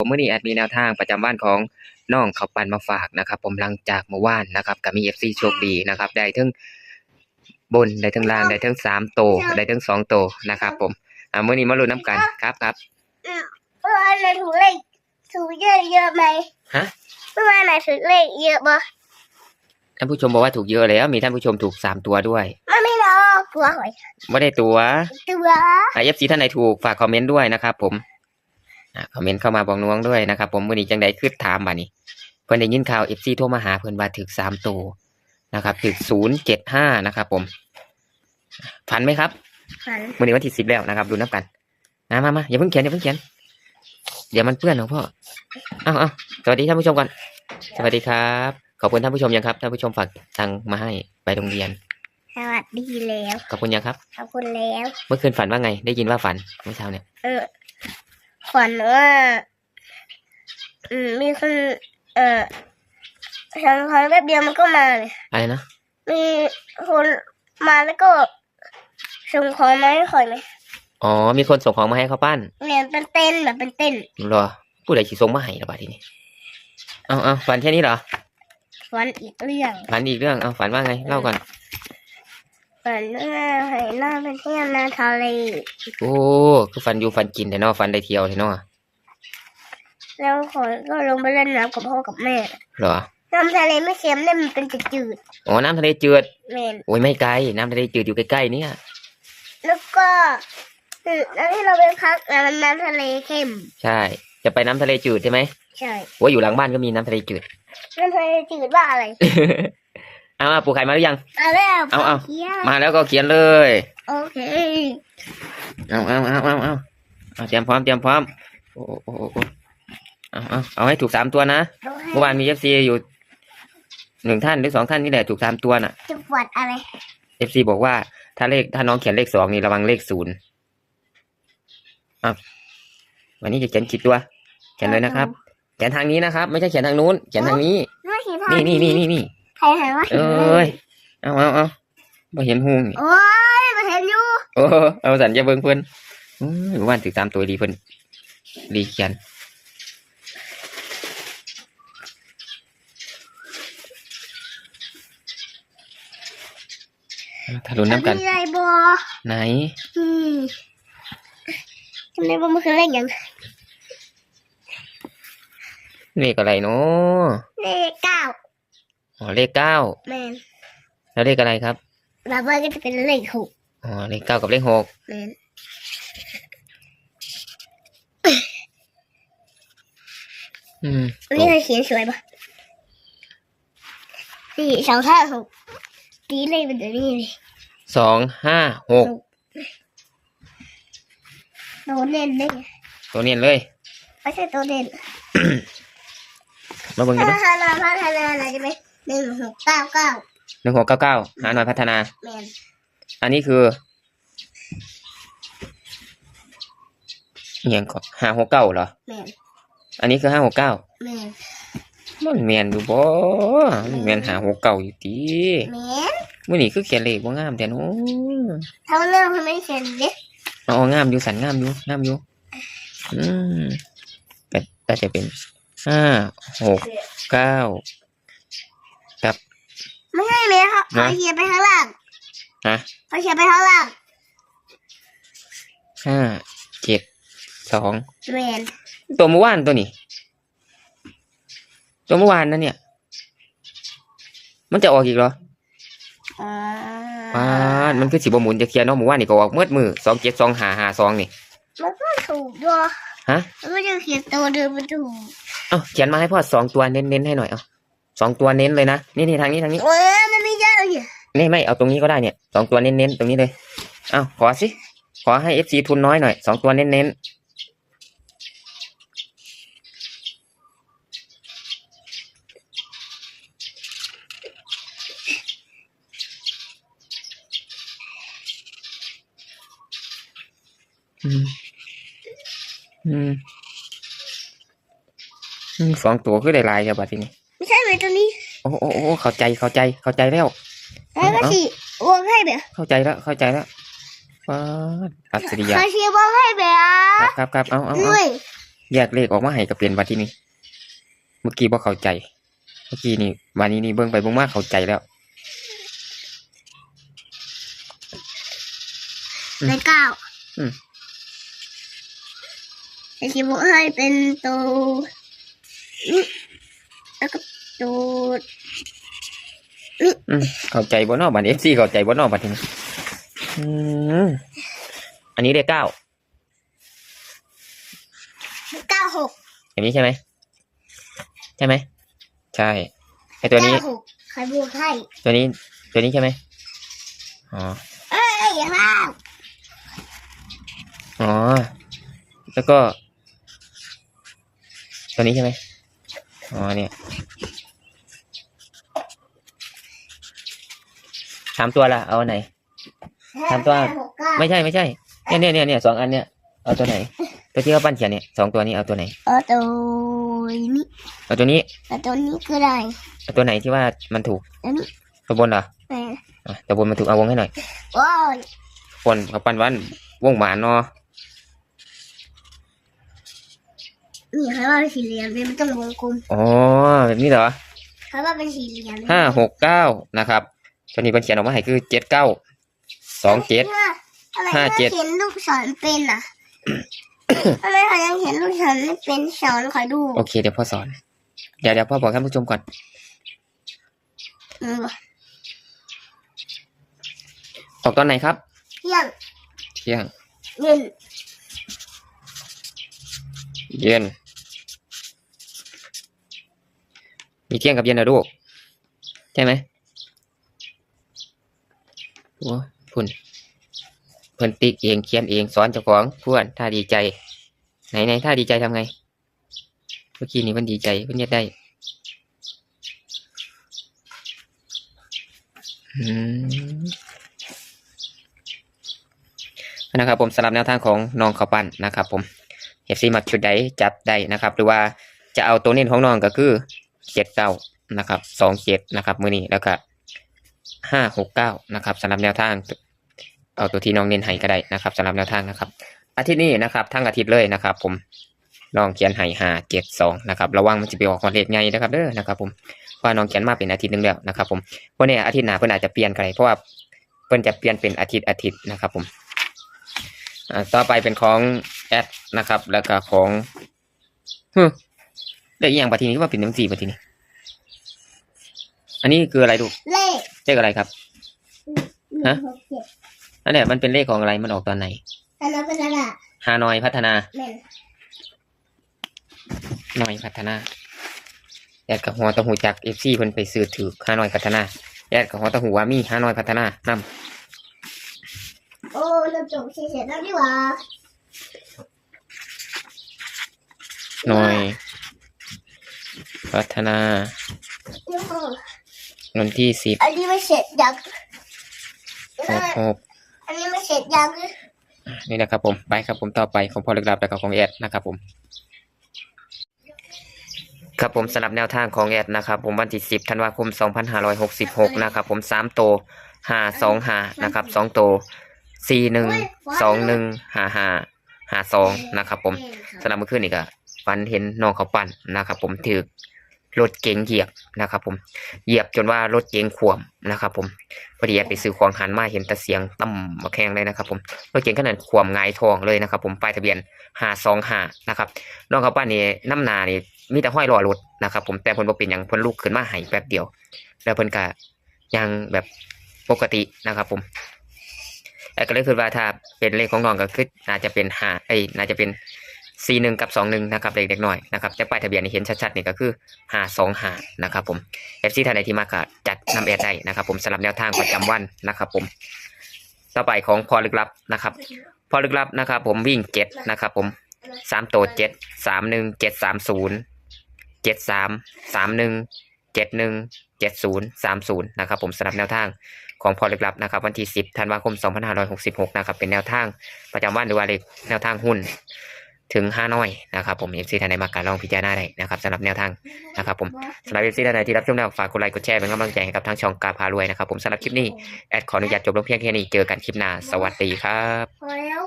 ผมเมื่อนี้แอดมีแนวทางประจำวันของน้องเขาปันมาฝากนะครับ ผมหลังจากเมื่อวานนะครับก็มีเอฟซีโชคดีนะครับ ได้ทั้งบนได้ทั้งล่างได้ทั้งสามโตได้ทั้งสองโตนะครับ ผมอ่าเมื่อนี้มาลุ้นน้ำกันครับครับเมื่อวานถูกเลขถูกเยอะเยอะไหมฮะเมื่อวานไหนถูกเลขเยอะบ่ท่านผู้ชมบอกว่าถูกเยอะแล้ว มีท่านผู้ชมถูกสามตัวด้วยมันไม่รอตัวหอยไม่ได้ตัวตัวอ่าเอฟซีท่านไหนถูกฝากคอมเมนต์ด้วยนะครับผม คอมเมนต์เข้ามาบอกน้องด้วยนะครับ ผมมื่อนี้จังใดขึ้นถามบ่านี้ เพิ่นได้ยินข่าวเอฟซีโทรมาหาเพิ่นว่าถึกสามตัวนะครับถึกศูนย์เจ็ดห้านะครับ ผมฝันไหมครับฝันมื่อนี้วันที่สิบแล้วนะครับ ดูนับกันมามามาอย่าเพิ่งเขียนอย่าเพิ่งเขียน เดี๋ยวมันเปื้อนของพ่อเอาเอาสวัสดีท่านผู้ชมก่อน สวัสดีครับ ขอบคุณท่านผู้ชมยังครับท่านผู้ชมฝากตังค์มาให้ไปโรงเรียนสวัสดีแล้ว ขอบคุณยังครับ ขอบคุณแล้ว เมื่อคืนฝันว่าไง ได้ยินว่าฝันเมื่อเช้าเนี่ย เออ ฝันว่า อืม มีคน เอ่อทางทางแป๊บเดียวมันก็มาเลยอะไรนะ มีคนมาแล้วก็ส่งของมาให้ข่อยเลยอ๋อ มีคนส่งของมาให้เขาปั้นเนี่ยเป็นเต้นแบบเป็นเต้นเหรอผู้ใดสิส่งมาให้ระบาดทีนี้เอาเอาฝันแค่นี้เหรอฝันอีกเรื่องฝันอีกเรื่องเอาฝันว่าไงเล่าก่อน ฝันว่าเห็นหน้าเป็นเที่ยวนาทะเลโอ้คือฝันอยู่ฝันกินแต่เนอฝันได้เที่ยวแต่เนอแล้วขอยก็ลงไปเล่นน้ำกับพ่อกับแม่ เหรอ น้ำทะเลไม่เค็มเนี่ยมันเป็นจืดอ๋อน้ำทะเลจืดๆเมนโอ้ยไม่ไกลน้ำทะเลจืดอยู่ใกล้ๆเนี่ยแล้วก็อืมแล้วที่เราไปพักน่ะมันน้ำทะเลเค็มใช่ จะไปน้ำทะเลจืดใช่ไหมใช่โอ้ยอยู่หลังบ้านก็มีน้ำทะเลจืด น้ำทะเลจืดว่าอะไร เอามาปลูกไข่มาหรือยังเอาแล้วเอาเอาเที่ยวมาแล้วก็เขียนเลย โอเคเอาเอาเอาเอาเอาเอาเตรียมพร้อมเตรียมพร้อมโอ้โอ้โอ้โอ้เอาเอาเอาให้ถูกสามตัวนะเมื่อวานมีเอฟซีอยู่หนึ่งท่านหรือสองท่านนี่แหละถูกสามตัวน่ะจะปวดอะไรเอฟซีบอกว่าถ้าเลขถ้าน้องเขียนเลขสองนี่ระวังเลขศูนย์อะวันนี้จะเขียนขีดตัว เขียนเลยนะครับ เขียนทางนี้นะครับ ไม่ใช่เขียนทางนู้น เขียนทางนี้ ไม่เห็นทางนี่นี่นี่นี่นี่ ใครเห็นว่าเอ้ยเอาเอาเอาไม่เห็นหูนี่โอ้ยมาเห็นอยู่โอ้เอาสันจะเบิ่งเพิ่นอืมเมื่อวานถึงตามตัวดีเพิ่นดีเขียนถ้าลุ้นน้ำกัน มีอะไรบอไหน อืมจำได้ว่ามันคือเลขอย่างเลขอะไรเนาะเลขเก้า อ๋อเลขเก้าแมนแล้วเลขอะไรครับแบบว่าก็จะเป็นเลขหกอ๋อเลขเก้ากับเลขหกแมนอืมอันนี้เราเขียนสวยปะสี่สองห้าหกตีเลขเป็นตัวนี้เลยสองห้าหกตัวเด่นเลยตัวเนียนเลยไม่ใช่ตัวเด่น มาเบิ่งกันพัดูฒนาพัฒนาอะไรจะไหม หนึ่งหกเก้าเก้าหนึ่งหกเก้าเก้าหาหน่อยพัฒนา แมนอันนี้คือเอียงก่อนห้าหกเก้าเหรอ แมนอันนี้คือห้าหกเก้าแมนมันแมนอยู่บ่มันแมนหาหกเก้าอยู่ตีแมนมื่อนี้คือเขียนเลขบ่งามแต่โน้เท่าเรื่องทำไมเขียนเด็กอ๋องามอยู่สันงามอยู่งามอยู่อืมแต่แต่จะเป็นห้าหกเก้า ไม่ใช่ไหมครับนะเขาเขียนไปข้างล่างฮะเขาเขียนไปข้างล่างห้าเจ็ดสองแมนตัวเมื่อวานตัวนี้ ตัวเมื่อวานนั่นเนี่ย มันจะออกอีกเหรออ๋อว้าดมันคือสิบหมุนจะเคลียร์เนาะเมื่อวานนี่ก็ออกเมื่อมือสองเจ็ดสองหาหาสองนี่ มันก็ถูกด้วยฮะมันก็จะเขียนตัวเดิมมันถูก เอ้าเขียนมาให้พ่อสองตัวเน้นๆให้หน่อยเอา สองตัวเน้นเลยนะ นี่นี่ทางนี้ทางนี้เว้ยมันไม่เยอะเลยนี่ไม่เอาตรงนี้ก็ได้เนี่ยสองตัวเน้นๆตรงนี้เลยเอ้าขอสิ ขอให้เอฟซีทุนน้อยหน่อยสองตัวเน้นๆอืมอืม อืมสองตัวคือได้ลายจ้ะบัดทีนี้ ไม่ใช่ไหมตัวนี้โอ้โอ้โอ้เข้าใจเข้าใจเข้าใจแล้วแล้วก็สิวงให้เบะเข้าใจแล้วเข้าใจแล้วว้าดอัศริยะเขาเชียร์วงให้เบะครับครับครับเอาเอาเอาด้วยแยกเลขออกมาให้ก็เปลี่ยนวันที่นี้เมื่อกี้บ่เข้าใจ เมื่อกี้นี่วันนี้นี่เบิ่งไปเบิ่งมาเข้าใจแล้วอืมเลขเก้าอืมไอคิดว่าให้เป็นตัวนี่แล้วก็ ตัวอืมเข้าใจบ่เนอบัดเอฟซีเข้าใจบ่เนอบัดนี้อืมอันนี้เลขเก้าเก้าหกอย่างนี้ใช่ไหมใช่ไหมใช่ไอตัวนี้เก้าหกใครบวกให้ตัวนี้ตัวนี้ใช่ไหมอ๋อเอ้ยอย่าห้ามอ๋อแล้วก็ ตัวนี้ใช่ไหมอ๋อเนี่ยามตัวละเอาอันไหนถามตัวห้หกเก้าไม่ใช่ไม่ใช่เนี่ยเนี่ยเนี่ยเนี่ยสองอันเนี่ยเอาตัวไหน ตัวที่เขาปั้นเขียนเนี่ยสองตัวนี้เอาตัวไหนเออตัวนี้เอาตัวนี้แต่ตัวนี้ก็ได้เอาตัวไหนที่ว่ามันถูกตัวนี้ตัวบนเหรอแหมอะตัวบนมันถูกเอาวงให้หน่อยว้าวบนเขาปั้นวันวงหมานเนาะนี่ใครว่าเป็นสี่เหลี่ยมเป็นไม่ต้องวงกลมอ๋อแบบนี้เหรอใครว่าเป็นสี่เหลี่ยมห้าหกเก้านะครับ ตัวนี้มันเขียนออกมาให้คือเจ็ดเก้าสองเจ็ดทำไมห้าเจ็ดเขียนลูกศรเป็นอะ ทำไมเขายังเขียนลูกศรไม่เป็นสอนขอดูโอเคเดี๋ยวพ่อสอน เดี๋ยวเดี๋ยวพ่อบอกท่านผู้ชมก่อนอืมออกตอนไหนครับ เที่ยงเที่ยง เย็นเย็น มีเที่ยงกับเย็นนะลูก ใช่ไหม โอ้พุ่นเพิ่นติ๊กเองเขียนเองสอนเจ้าของพื่อนถ้าดีใจ ไหนไหนถ้าดีใจทำไงเมื่อกี้นี้มันดีใจเพิ่นเย็ดได้ืมนะครับผมสำหรับแนวทางของน้องข้าวปั้นนะครับ ผมเอฟซีมักชุดใดจับได้นะครับ หรือว่าจะเอาตัวเน้นของน้องก็คือเจ็ดเก้านะครับสองเจ็ดนะครับ มือนี้แล้วก็ ห้าหกเก้านะครับสำหรับแนวทางเอาตัวที่น้องเน้นให้ก็ได้นะครับสำหรับแนวทางนะครับ อาทิตย์นี้นะครับทั้งอาทิตย์เลยนะครับ ผมน้องเขียนให้ห้าเจ็ดสองนะครับระวังมันจะไปออกคอนเลขไงนะครับเด้อนะครับ ผมเพราะว่าน้องเขียนมาเป็นอาทิตย์นึงแล้วนะครับ ผมวันนี้อาทิตย์หน้าเพิ่นอาจจะเปลี่ยนก็ได้เพราะว่าเพิ่นจะเปลี่ยนเป็นอาทิตย์อาทิตย์นะครับ ผมต่อไปเป็นของแอดนะครับ แล้วก็ของฮึได้อีกอย่างปะทีนี้ว่าเป็นน้ำสีปะทีนี้ อันนี้คืออะไรดูกเลขเลขอะไรครับ ฮะหกเจ็ดอันเนี้ยมันเป็นเลขของอะไรมันออกตอนไหนอันนั้นเป็นอะไรฮานอยพัฒนาแม่นนอยพัฒนาแอดกับหัวตะหูจากเอฟซีเพิ่นไปซื้อถือฮานอยพัฒนาแอดกับหัวตะหูว่ามีฮานอยพัฒนานำโอ้เราจบเสร็จแล้วดีกว่าหน่อย พัฒนาโอ้โห วันที่สิบอันนี้ไม่เสร็จยังหกหกอันนี้ไม่เสร็จยังนี่นะครับผมไปครับผมต่อไปของพอลึกลับแล้วก็ของแอดนะครับผมครับผมสำหรับแนวทางของแอดนะครับผมวันที่สิบธันวาคมสองพันห้าร้อยหกสิบหกนะครับผมสามโตห้าสองห้านะครับสองโตสี่หนึ่งสองหนึ่งห้าห้าห้าสองนะครับผมสำหรับเมื่อคืนนี่ก็ฝันเห็นน้องเขาปั่นนะครับผมถือ รถเก๋งเหยียบนะครับผมเหยียบจนว่ารถเก๋งขวมนะครับผมพอดีไปซื้อของหันมาเห็นแต่เสียงตั้มาแข่งเลยนะครับผมรถเก๋งขนาดขวมหงายทองเลยนะครับผมป้ายทะเบียนห้าสองห้านะครับน้องเขาป้านี่น้ำนานี่มีแต่ห้อยรอรถนะครับผมแต่พนบ่เป็นหยังพนลุกขึ้นมาให้แป๊บเดียว แล้วพนก็ยังแบบปกตินะครับผมแต่ก็เลยคิดว่าถ้าเป็นเลขของน้องก็คือน่าจะเป็นห้าเอ้ยน่าจะเป็น สี่หนึ่งกับสองหนึ่งนะครับเด็กๆหน่อยนะครับแต่ป้ายทะเบียนนี่เห็นชัดๆนี่ก็คือห้าสองห้านะครับผมเอฟซีท่านใดที่มาก็จัดนำแอดได้นะครับ ผมสำหรับแนวทางประจำวันนะครับ ผม ต่อไปของพอลึกลับนะครับ พอลึกลับนะครับ ผมวิ่งเจ็ดนะครับผมสามตัวเจ็ดสามหนึ่งเจ็ดสามศูนย์เจ็ดสามสามหนึ่งเจ็ดหนึ่งเจ็ดศูนย์สามศูนย์นะครับ ผมสำหรับแนวทางของพอลึกลับนะครับวันที่สิบธันวาคมสองพันห้าร้อยหกสิบหกนะครับเป็นแนวทางประจำวันหรือว่าเลขแนวทางหุ้น ถึงห้าน้อยนะครับผมเอฟซีท่านใดมาการลองพิจารณาได้นะครับสำหรับแนวทางนะครับผมสำหรับเอฟซีท่านใดที่รับชมแล้วฝากกดไลค์กดแชร์เป็นกำลังใจให้กับทางช่องกาพารวยนะครับผมสำหรับคลิปนี้แอดขออนุญาตจบลงเพียงแค่นี้เจอกันคลิปหน้าสวัสดีครับ